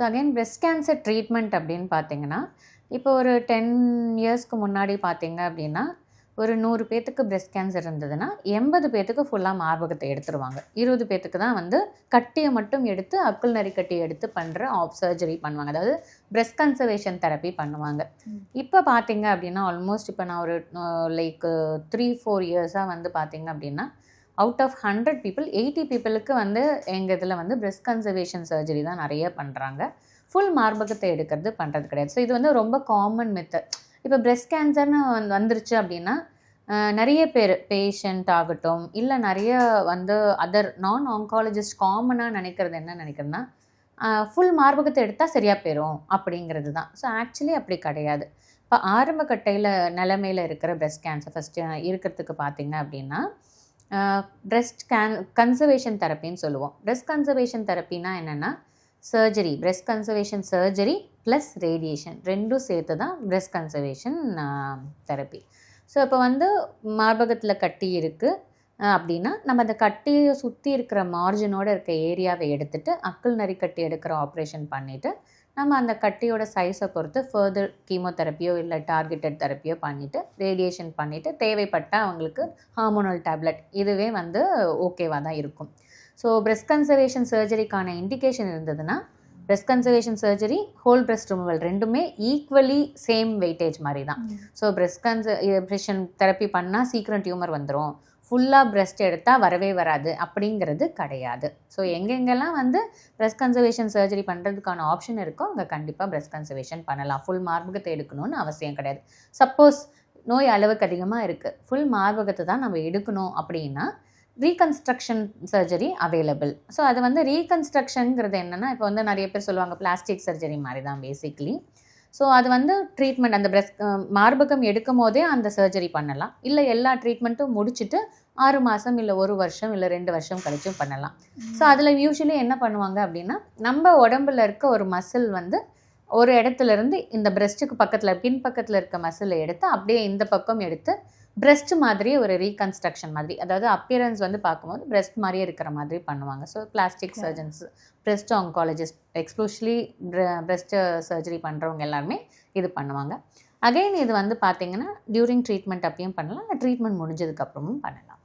So again breast cancer treatment அப்படின்னு பார்த்தீங்கன்னா இப்போ ஒரு டென் இயர்ஸ்க்கு முன்னாடி பார்த்தீங்க அப்படின்னா ஒரு நூறு பேர்த்துக்கு பிரெஸ்ட் கேன்சர் இருந்ததுன்னா எண்பது பேர்த்துக்கு ஃபுல்லாக மார்பகத்தை எடுத்துருவாங்க. இருபது பேர்த்துக்கு தான் வந்து கட்டியை மட்டும் எடுத்து அக்குள் நரி கட்டி எடுத்து பண்ணுற ஆப் சர்ஜரி பண்ணுவாங்க. அதாவது பிரெஸ்ட் கன்சர்வேஷன் தெரப்பி பண்ணுவாங்க. இப்போ பார்த்தீங்க அப்படின்னா ஆல்மோஸ்ட் இப்போ நான் ஒரு லைக் த்ரீ ஃபோர் இயர்ஸாக வந்து பார்த்தீங்க அப்படின்னா out of hundred people eighty பீப்புளுக்கு வந்து எங்கள் இதில் வந்து பிரெஸ்ட் கன்சர்வேஷன் சர்ஜரி தான் நிறைய பண்ணுறாங்க ஃபுல் மார்பகத்தை எடுக்கிறது பண்ணுறது கிடையாது. ஸோ இது வந்து ரொம்ப காமன் மெத்தட் இப்போ பிரெஸ்ட் கேன்சர்னு வந்து வந்துருச்சு அப்படின்னா நிறைய பேர் பேஷண்ட் ஆகட்டும் இல்லை நிறைய வந்து அதர் நான் ஆங்காலஜிஸ்ட் காமனாக நினைக்கிறது என்ன நினைக்கிறதுனா ஃபுல் மார்பகத்தை எடுத்தால் சரியாக போயிடும் அப்படிங்கிறது தான். ஸோ ஆக்சுவலி அப்படி கிடையாது. இப்போ ஆரம்ப கட்டையில் நிலமையில் இருக்கிற பிரெஸ்ட் கேன்சர் ஃபஸ்ட்டு இருக்கிறதுக்கு பார்த்தீங்க அப்படின்னா பிரெஸ்ட் கேன் கன்சர்வேஷன் தெரப்பின்னு சொல்லுவோம். பிரெஸ்ட் கன்சர்வேஷன் தெரப்பினா என்னென்னா surgery breast conservation surgery plus radiation ரெண்டும் சேர்த்து தான் பிரெஸ்ட் கன்சர்வேஷன் தெரப்பி ஸோ இப்போ வந்து மார்பகத்தில் கட்டி இருக்குது அப்படின்னா நம்ம அந்த கட்டியை சுற்றி இருக்கிற மார்ஜினோட இருக்க ஏரியாவை எடுத்துட்டு அக்குள் நரி கட்டி எடுக்கிற ஆப்ரேஷன் பண்ணிவிட்டு நம்ம அந்த கட்டியோட சைஸை பொறுத்து ஃபர்தர் கீமோதெரப்பியோ இல்லை டார்கெட்டட் தெரப்பியோ பண்ணிவிட்டு ரேடியேஷன் பண்ணிவிட்டு தேவைப்பட்டால் அவங்களுக்கு ஹார்மோனல் டேப்லெட் இதுவே வந்து ஓகேவாக தான் இருக்கும். ஸோ breast கன்சர்வேஷன் சர்ஜரிக்கான இண்டிகேஷன் இருந்ததுன்னா breast conservation surgery whole breast removal ரெண்டுமே ஈக்குவலி சேம் வெயிட்டேஜ் மாதிரி தான். ஸோ breast கன்சர்வேஷன் தெரப்பி பண்ணால் சீக்கிரம் டியூமர் வந்துடும் ஃபுல்லாக breast எடுத்தால் வரவே வராது அப்படிங்கிறது கிடையாது. ஸோ எங்கெங்கெல்லாம் வந்து breast கன்சர்வேஷன் சர்ஜரி பண்ணுறதுக்கான ஆப்ஷன் இருக்கோ அங்கே கண்டிப்பாக breast கன்சர்வேஷன் பண்ணலாம். ஃபுல் மார்பகத்தை எடுக்கணும்னு அவசியம் கிடையாது. சப்போஸ் நோய் அளவுக்கு அதிகமாக இருக்குது ஃபுல் மார்பகத்தை தான் நம்ம எடுக்கணும் அப்படின்னா ரீகன்ஸ்ட்ரக்ஷன் சர்ஜரி அவைலபிள் ஸோ அது வந்து ரீகன்ஸ்ட்ரக்ஷனுங்கிறது என்னென்னா இப்போ வந்து நிறைய பேர் சொல்லுவாங்க பிளாஸ்டிக் சர்ஜரி மாதிரி தான் பேசிக்லி ஸோ அது வந்து ட்ரீட்மெண்ட் அந்த பிரஸ்ட் மார்பகம் எடுக்கும் போதே அந்த சர்ஜரி பண்ணலாம். இல்லை எல்லா ட்ரீட்மெண்ட்டும் முடிச்சுட்டு ஆறு மாதம் இல்லை ஒரு வருஷம் இல்லை ரெண்டு வருஷம் கழிச்சும் பண்ணலாம். ஸோ அதில் யூஸ்வலி என்ன பண்ணுவாங்க அப்படின்னா நம்ம உடம்புல இருக்க ஒரு மசில் வந்து ஒரு இடத்துல இருந்து இந்த பிரஸ்ட்டுக்கு பக்கத்தில் பின் பக்கத்தில் இருக்க மசிலை எடுத்து அப்படியே இந்த பக்கம் எடுத்து பிரஸ்ட் மாதிரியே ஒரு ரீகன்ஸ்ட்ரக்ஷன் மாதிரி. அதாவது அப்பியரன்ஸ் வந்து பார்க்கும்போது பிரஸ்ட் மாதிரியே இருக்கிற மாதிரி பண்ணுவாங்க. So plastic. Surgeons breast oncologist exclusively breast surgery பண்ணுறவங்க எல்லாருமே இது பண்ணுவாங்க. அகைன் இது வந்து பார்த்தீங்கன்னா டியூரிங் ட்ரீட்மெண்ட் அப்பயும் பண்ணலாம் ட்ரீட்மெண்ட் முடிஞ்சதுக்கப்புறமும் பண்ணலாம்.